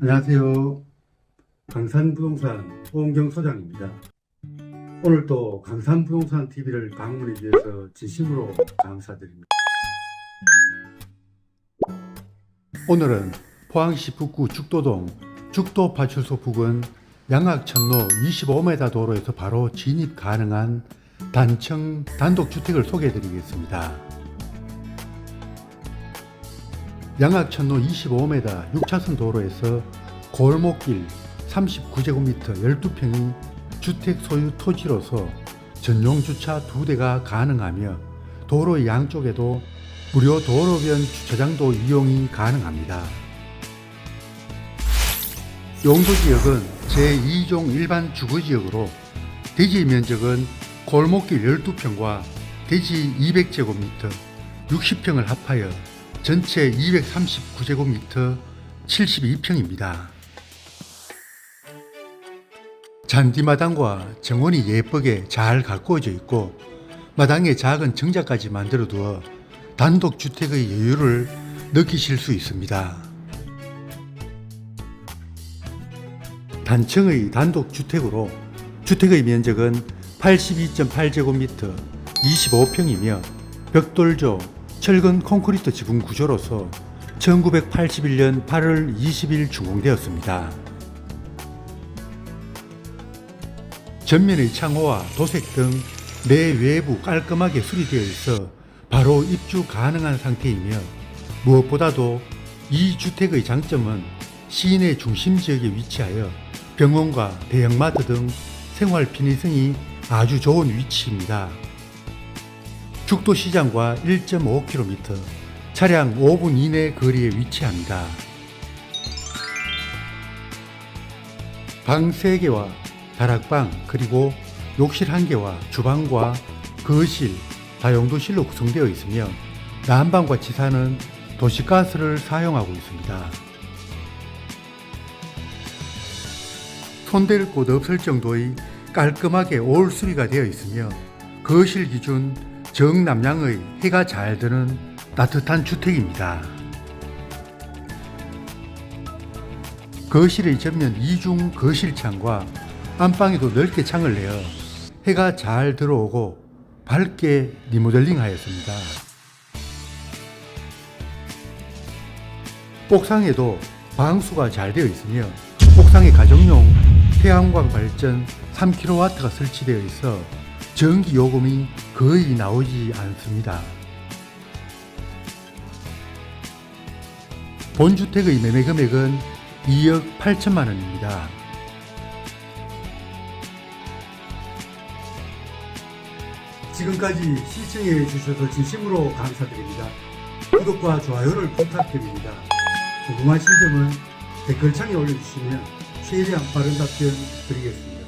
안녕하세요. 강산부동산 호은경 소장입니다. 오늘 또 강산부동산 TV를 방문해 주셔서 진심으로 감사드립니다. 오늘은 포항시 북구 죽도동 죽도파출소 부근 양악천로 25m 도로에서 바로 진입 가능한 단층 단독주택을 소개해 드리겠습니다. 양악천로 25m 6차선 도로에서 골목길 39제곱미터 12평이 주택 소유 토지로서 전용 주차 2대가 가능하며 도로 양쪽에도 무료 도로변 주차장도 이용이 가능합니다. 용도지역은 제2종 일반 주거지역으로 대지 면적은 골목길 12평과 대지 200제곱미터 60평을 합하여 전체 239제곱미터 72평입니다. 잔디마당과 정원이 예쁘게 잘 가꾸어져 있고 마당에 작은 정자까지 만들어 두어 단독 주택의 여유를 느끼실 수 있습니다. 단층의 단독 주택으로 주택의 면적은 82.8제곱미터 25평이며 벽돌조 철근 콘크리트 지붕 구조로서 1981년 8월 20일 준공되었습니다. 전면의 창호와 도색 등 내외부 깔끔하게 수리되어 있어 바로 입주 가능한 상태이며 무엇보다도 이 주택의 장점은 시내 중심 지역에 위치하여 병원과 대형마트 등 생활 편의성이 아주 좋은 위치입니다. 죽도시장과 1.5km, 차량 5분 이내 거리에 위치합니다. 방 3개와 다락방 그리고 욕실 1개와 주방과 거실, 다용도실로 구성되어 있으며 난방과 지사는 도시가스를 사용하고 있습니다. 손댈 곳 없을 정도의 깔끔하게 올 수리가 되어 있으며 거실 기준 정남향의 해가 잘 드는 따뜻한 주택입니다. 거실의 전면 이중 거실창과 안방에도 넓게 창을 내어 해가 잘 들어오고 밝게 리모델링 하였습니다. 옥상에도 방수가 잘 되어 있으며 옥상에 가정용 태양광 발전 3kW가 설치되어 있어 전기 요금이 거의 나오지 않습니다. 본주택의 매매 금액은 2억 8천만 원입니다. 지금까지 시청해 주셔서 진심으로 감사드립니다. 구독과 좋아요를 부탁드립니다. 궁금하신 점은 댓글창에 올려주시면 최대한 빠른 답변 드리겠습니다.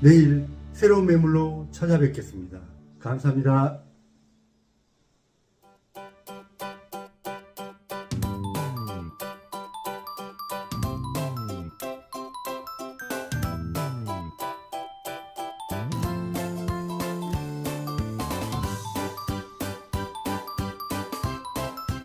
내일 새로운 매물로 찾아뵙겠습니다. 감사합니다.